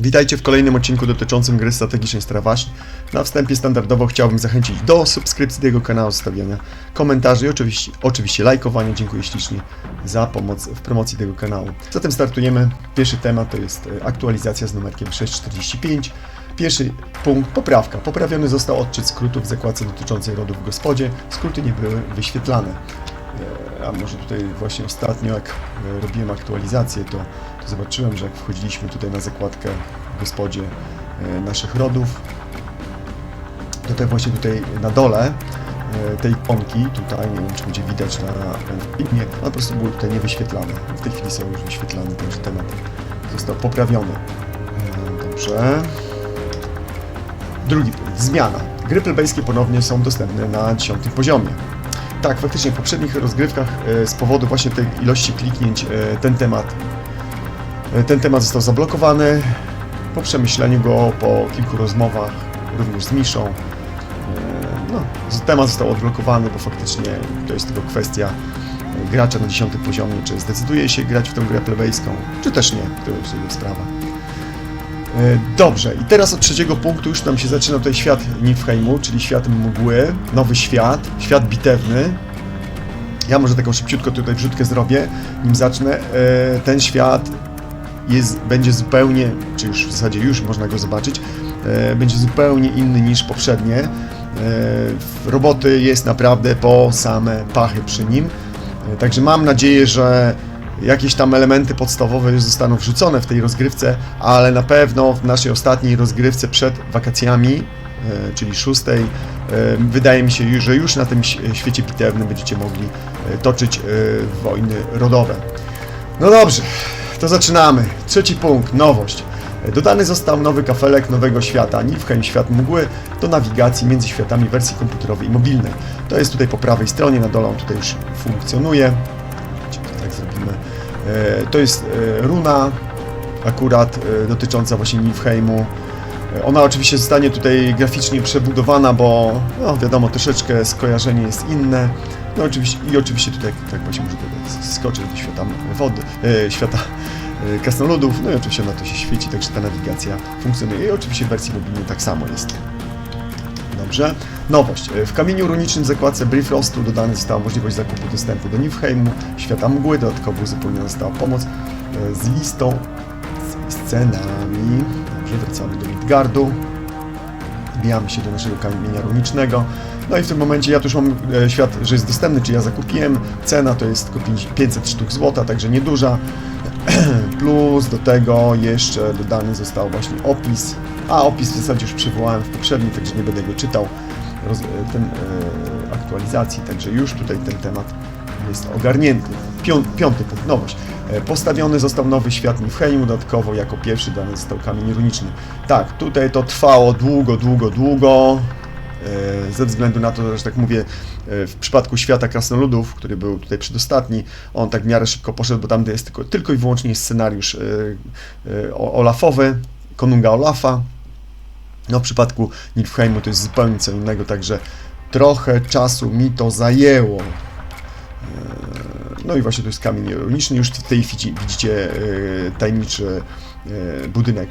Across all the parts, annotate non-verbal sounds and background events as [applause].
Witajcie w kolejnym odcinku dotyczącym gry strategicznej Strawaś. Na wstępie standardowo chciałbym zachęcić do subskrypcji tego kanału, zostawiania komentarzy i oczywiście, oczywiście lajkowania. Dziękuję ślicznie za pomoc w promocji tego kanału. Zatem startujemy. Pierwszy temat to jest e, aktualizacja z numerkiem 645. Pierwszy punkt poprawka. Poprawiony został odczyt skrótów w zakładce dotyczącej rodów w gospodzie. Skróty nie były wyświetlane. E, A może tutaj właśnie ostatnio, jak e, robiłem aktualizację, to zobaczyłem, że jak wchodziliśmy tutaj na zakładkę w gospodzie e, naszych rodów, to te właśnie tutaj na dole e, tej ikonki, tutaj, nie wiem czy będzie widać na filmie, one po prostu były tutaj niewyświetlane. W tej chwili są już wyświetlane, także temat został poprawiony. E, Dobrze. Drugi punkt. Zmiana. Gry plebejskie ponownie są dostępne na 10 poziomie. Tak, faktycznie w poprzednich rozgrywkach z powodu właśnie tej ilości kliknięć ten temat ten temat został zablokowany. Po przemyśleniu go, po kilku rozmowach, również z Miszą, e, no, temat został odblokowany, bo faktycznie to jest tylko kwestia e, gracza na 10 poziomie, czy zdecyduje się grać w tą grę plebejską, czy też nie, to jego sprawa. E, Dobrze, i teraz od trzeciego punktu już nam się zaczyna tutaj świat Niflheimu, czyli świat mgły, nowy świat, świat bitewny. Ja może taką szybciutko tutaj wrzutkę zrobię, nim zacznę. E, Ten świat jest, będzie zupełnie, czy już w zasadzie już można go zobaczyć, e, będzie zupełnie inny niż poprzednie. E, Roboty jest naprawdę po same pachy przy nim. E, Także mam nadzieję, że jakieś tam elementy podstawowe już zostaną wrzucone w tej rozgrywce, ale na pewno w naszej ostatniej rozgrywce przed wakacjami, e, czyli szóstej, e, wydaje mi się, że już na tym świecie bitewnym będziecie mogli e, toczyć e, wojny rodowe. No dobrze, to zaczynamy. Trzeci punkt, nowość. Dodany został nowy kafelek nowego świata, Niflheim Świat Mgły, do nawigacji między światami wersji komputerowej i mobilnej. To jest tutaj po prawej stronie, na dole on tutaj już funkcjonuje. Tak zrobimy. E, To jest e, runa akurat e, dotycząca właśnie Niflheimu. E, Ona oczywiście zostanie tutaj graficznie przebudowana, bo no wiadomo, troszeczkę skojarzenie jest inne. No oczywiście, i oczywiście tutaj tak właśnie może tutaj skoczyć do świata wody, e, świata e, krasnoludów, no i oczywiście na to się świeci, także ta nawigacja funkcjonuje i oczywiście w wersji mobilnej tak samo jest. Dobrze. Nowość. W kamieniu runicznym zakładce Bifrostu dodana została możliwość zakupu dostępu do Niflheimu, świata mgły, dodatkowo uzupełniona została pomoc e, z listą z scenami. Dobrze, wracamy do Midgardu. Wbijamy się do naszego kamienia runicznego. No i w tym momencie ja tu już mam e, świat, że jest dostępny, czy ja zakupiłem. Cena to jest tylko 500 sztuk złota, także nieduża. [clears throat] Plus do tego jeszcze dodany został właśnie opis. A opis w zasadzie już przywołałem w poprzednim, także nie będę go czytał. Roz, e, ten, e, aktualizacji, także już tutaj ten temat jest ogarnięty. Pią, piąty punkt, nowość. E, Postawiony został nowy świat Niflheimu, dodatkowo jako pierwszy dany został kamień runiczny. Tak, tutaj to trwało długo, długo, długo. E, Ze względu na to, że tak mówię, e, w przypadku świata krasnoludów, który był tutaj przedostatni, on tak w miarę szybko poszedł, bo tam jest tylko, tylko i wyłącznie scenariusz e, Olafowy, Konunga Olafa. No w przypadku Niflheimu to jest zupełnie co innego, także trochę czasu mi to zajęło. No i właśnie to jest kamień runiczny. Już w tej chwili widzicie tajemniczy budynek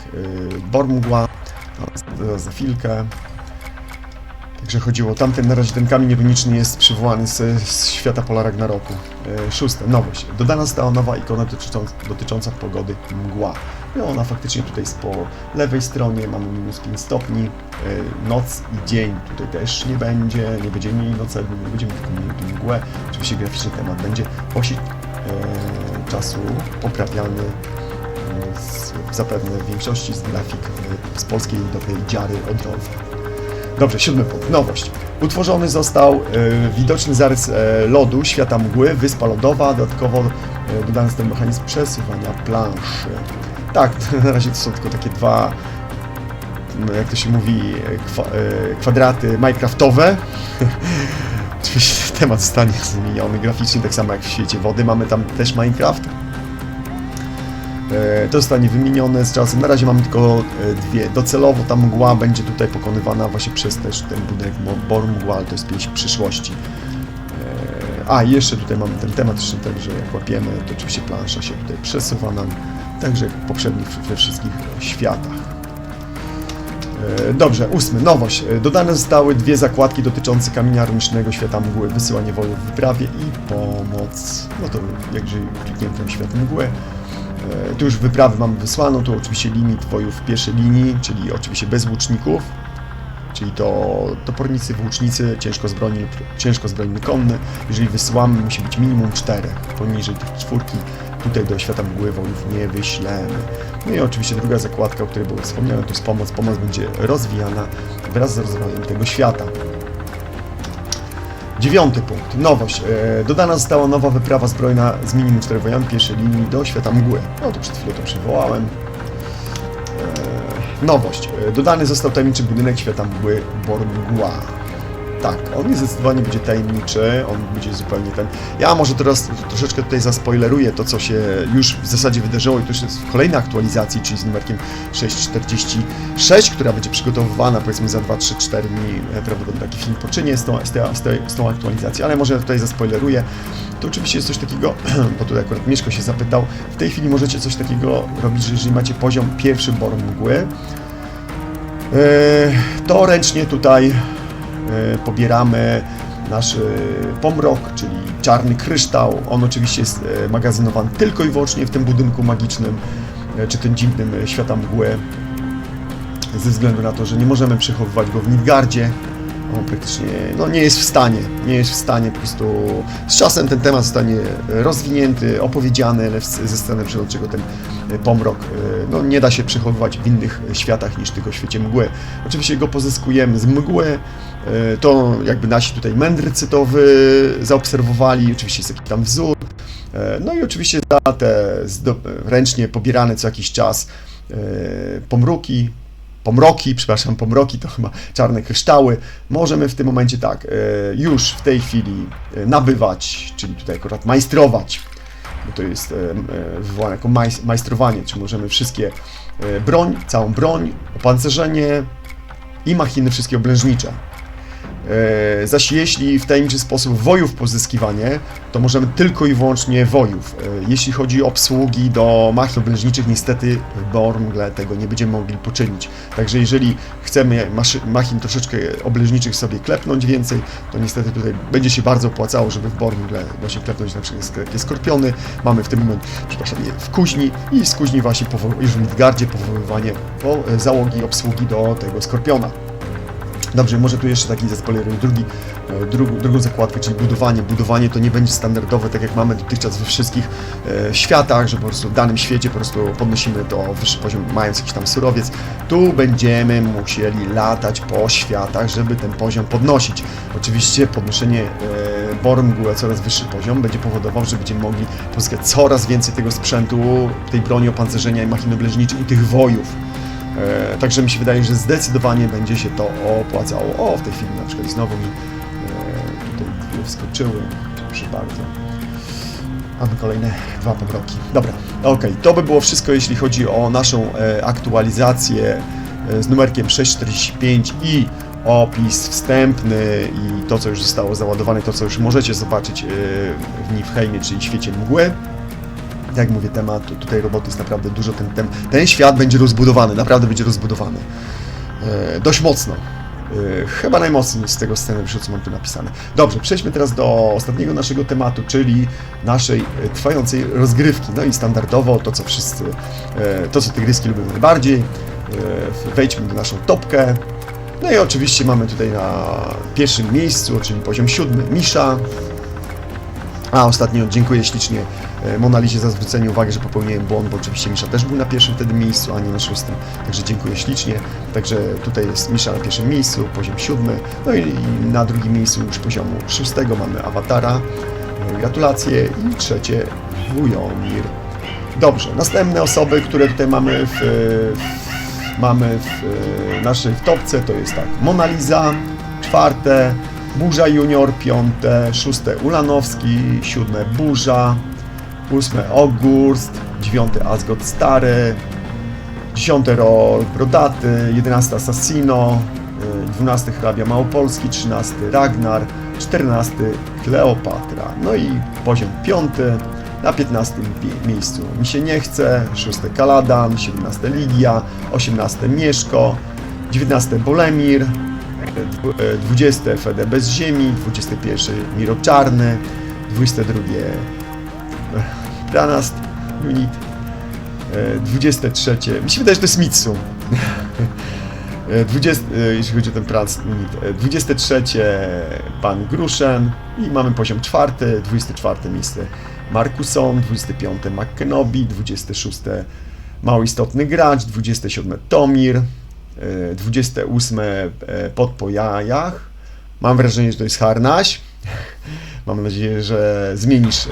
Bormugła. Za, za chwilkę. Także chodziło. Tamten na razie ten kamień runiczny jest przywołany z, z świata Pola Ragnaroku. E, Szóste, nowość. Dodana została nowa ikona dotycząca, dotycząca pogody mgła. No ona faktycznie tutaj jest po lewej stronie, mamy minus 5 stopni, e, noc i dzień tutaj też nie będzie, nie będzie mniej nocnego, nie będziemy mieli mgłę. Oczywiście graficzny temat będzie osi e, czasu poprawiany e, z, zapewne w większości z grafik e, z polskiej dobrej dziary odrowy. Dobrze, siódmy punkt. Nowość. Utworzony został e, widoczny zarys e, lodu, świata mgły, wyspa lodowa. Dodatkowo e, dodany został mechanizm przesuwania planszy. Tak, [laughs] na razie to są tylko takie dwa, no, jak to się mówi, kwa, e, kwadraty minecraftowe. [laughs] Oczywiście temat zostanie zmieniony graficznie, tak samo jak w świecie wody. Mamy tam też Minecraft. E, To zostanie wymienione z czasem. Na razie mamy tylko e, dwie. Docelowo ta mgła będzie tutaj pokonywana właśnie przez też ten budynek Mo- Bor Mgła, ale to jest pieśń przyszłości. E, A, jeszcze tutaj mamy ten temat, jeszcze tak, że jak łapiemy, to oczywiście plansza się tutaj przesuwa nam Także jak poprzednich we wszystkich światach. Dobrze, ósmy, nowość. Dodane zostały dwie zakładki dotyczące kamienia runicznego świata mgły, wysyłanie wojów w wyprawie i pomoc. No to jakże klikniętym świat mgły. E, Tu już wyprawy mamy wysłaną, tu oczywiście limit wojów pierwszej linii, czyli oczywiście bez łuczników, czyli to topornicy, włócznicy, ciężko zbrojny, ciężko zbrojny konny. Jeżeli wysyłamy, musi być minimum czterech, poniżej tych czwórki tutaj do świata mgły wojów nie wyślemy. No i oczywiście druga zakładka, o której było wspomniane, to jest pomoc. Pomoc będzie rozwijana wraz z rozwojem tego świata. Dziewiąty punkt. Nowość. E, dodana została nowa wyprawa zbrojna z minimum 4 wojami pierwszej linii do świata mgły. No to przed chwilą to przywołałem. E, nowość. E, dodany został tajemniczy budynek świata mgły Bormgła. Tak, on jest zdecydowanie będzie tajemniczy, on będzie zupełnie ten... Ja może teraz troszeczkę tutaj zaspoileruję to, co się już w zasadzie wydarzyło i to już jest w kolejnej aktualizacji, czyli z numerkiem 646, która będzie przygotowywana powiedzmy za 2, 3, 4 dni, prawdopodobnie taki film poczynie z tą, z, tej, z, tej, z tą aktualizacją, ale może tutaj zaspoileruję. To oczywiście jest coś takiego, [clears throat] bo tutaj akurat Mieszko się zapytał, w tej chwili możecie coś takiego robić, że jeżeli macie poziom pierwszy Bor Mgły, e, to ręcznie tutaj pobieramy nasz e, pomrok, czyli czarny kryształ. On oczywiście jest e, magazynowany tylko i wyłącznie w tym budynku magicznym, e, czy tym dziwnym e, świata mgły, ze względu na to, że nie możemy przechowywać go w Nilgardzie. On praktycznie no, nie jest w stanie, nie jest w stanie po prostu... Z czasem ten temat zostanie rozwinięty, opowiedziany, ale ze strony przewodniczącego ten e, pomrok e, no, nie da się przechowywać w innych światach niż tylko w świecie mgły. Oczywiście go pozyskujemy z mgły, e, to jakby nasi tutaj mędrcy to wy zaobserwowali, oczywiście jest jakiś tam wzór, No i oczywiście za te ręcznie pobierane co jakiś czas pomruki, pomroki, przepraszam, pomroki to chyba czarne kryształy, możemy w tym momencie tak, e, już w tej chwili e, nabywać, czyli tutaj akurat majstrować, bo to jest e, wywołane jako majs- majstrowanie, czyli możemy wszystkie broń, całą broń, opancerzenie i machiny wszystkie oblężnicze. E, Zaś jeśli w tajemniczy sposób wojów pozyskiwanie, to możemy tylko i wyłącznie wojów. E, Jeśli chodzi o obsługi do machin oblężniczych, niestety w Bormgle tego nie będziemy mogli poczynić. Także jeżeli chcemy machin troszeczkę oblężniczych sobie klepnąć więcej, to niestety tutaj będzie się bardzo opłacało, żeby w Bormgle właśnie klepnąć na przykład takie skorpiony. Mamy w tym moment, przepraszam, w kuźni i z kuźni właśnie już w Midgardzie powoływanie e, załogi obsługi do tego skorpiona. Dobrze, może tu jeszcze taki zaspoileruję drugi, e, drugą, drugą zakładkę, czyli budowanie. Budowanie to nie będzie standardowe, tak jak mamy dotychczas we wszystkich e, światach, że po prostu w danym świecie po prostu podnosimy do wyższy poziom, mając jakiś tam surowiec. Tu będziemy musieli latać po światach, żeby ten poziom podnosić. Oczywiście podnoszenie e, Bormgule coraz wyższy poziom będzie powodował, że będziemy mogli pozyskać coraz więcej tego sprzętu, tej broni opancerzenia i machin oblężniczych i tych wojów. E, Także mi się wydaje, że zdecydowanie będzie się to opłacało. O, w tej chwili na przykład znowu mi e, tutaj wskoczyły. Proszę bardzo. Mamy kolejne dwa pomroki. Dobra, okej, to by było wszystko, jeśli chodzi o naszą e, aktualizację z numerkiem 645 i opis wstępny i to, co już zostało załadowane, to, co już możecie zobaczyć w Niflheimie, czyli świecie mgły jak mówię, temat, tutaj roboty jest naprawdę dużo, ten, ten, ten świat będzie rozbudowany, naprawdę będzie rozbudowany. E, dość mocno. E, chyba najmocniej z tego scenariusza, co mam tu napisane. Dobrze, przejdźmy teraz do ostatniego naszego tematu, czyli naszej e, trwającej rozgrywki. No i standardowo to, co wszyscy, e, to, co tygryski lubią najbardziej. E, wejdźmy do naszą topkę. No i oczywiście mamy tutaj na pierwszym miejscu, czyli poziom siódmy, Misza, a ostatnio dziękuję ślicznie Monalizie za zwrócenie uwagi, że popełniłem błąd, bo oczywiście Misza też był na pierwszym wtedy miejscu, a nie na szóstym. Także dziękuję ślicznie. Także tutaj jest Misza na pierwszym miejscu, poziom siódmy. No i, na drugim miejscu już poziomu szóstego mamy Awatara. E, Gratulacje. I trzecie Wujomir. Dobrze, następne osoby, które tutaj mamy w, w, mamy w e, naszej topce, to jest tak Monaliza, czwarte, Burza Junior, piąte, szóste Ulanowski, siódme Burza, ósme Ogurst, dziewiąty Asgod Stary, dziesiąte Rol Brodaty, jedenasty Assassino, y, dwunasty Hrabia Małopolski, trzynasty Ragnar, czternasty Kleopatra. No i poziom piąty, Na 15 pi- miejscu mi się nie chce, 6 Kaladan, 17 Ligia, 18 Mieszko, 19 Bolemir, e, dwu- e, 20 Fede bez ziemi, 21 Miro Czarny, 22 Granast Unit, e, 23 mi się wydaje, że to jest Mitsu. E, 20, e, jeśli chodzi o ten prac unit. E, 23 pan Gruszen i mamy poziom czwarty, 24 miejsce Markuson, 25 McKenobi, 26 mało istotny gracz, 27 Tomir, e, 28 e, pod po jajach. Mam wrażenie, że to jest Harnaś. Mam nadzieję, że zmienisz e,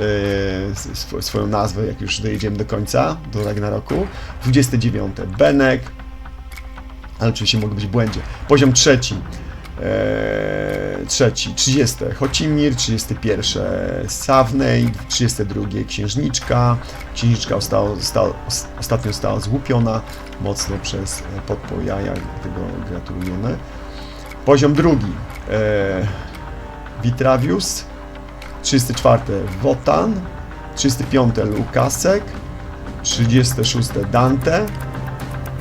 sw- swoją nazwę, jak już dojedziemy do końca, do Ragnaroku. 29 Benek, ale oczywiście mogę być w błędzie. Poziom trzeci. Eee, trzeci, 30 Chocimir, 31 Sawnej, 32 Księżniczka. Księżniczka została, została, os- ostatnio została złupiona mocno przez e, podpojaja, dlatego gratulujemy. Poziom drugi eee, Vitravius, 34 Wotan, 35 Lukasek, 36 Dante,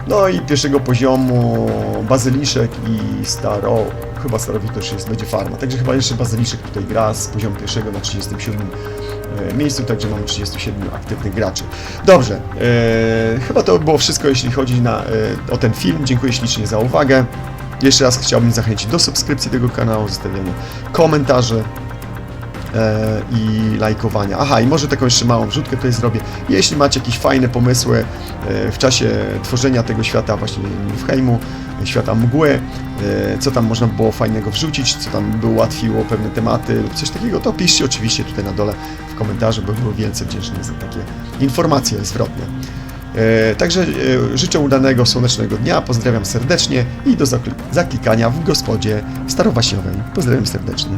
no i pierwszego poziomu Bazyliszek i Staro, chyba Starowitosz jest, będzie farma. Także chyba jeszcze Bazyliszek tutaj gra z poziomu pierwszego na 37 e, miejscu, także mamy 37 aktywnych graczy. Dobrze, e, chyba to było wszystko, jeśli chodzi na, e, o ten film. Dziękuję ślicznie za uwagę. Jeszcze raz chciałbym zachęcić do subskrypcji tego kanału, zostawiania komentarzy e, i lajkowania. Aha, i może taką jeszcze małą wrzutkę tutaj zrobię. Jeśli macie jakieś fajne pomysły e, w czasie tworzenia tego świata właśnie Niflheimu, e, świata mgły, co tam można było fajnego wrzucić, co tam by ułatwiło pewne tematy lub coś takiego, to piszcie oczywiście tutaj na dole w komentarzu, bo były wielce wdzięczny za takie informacje zwrotne. Także życzę udanego, słonecznego dnia, pozdrawiam serdecznie i do zakli- zaklikania w gospodzie starowaśniowej. Pozdrawiam serdecznie.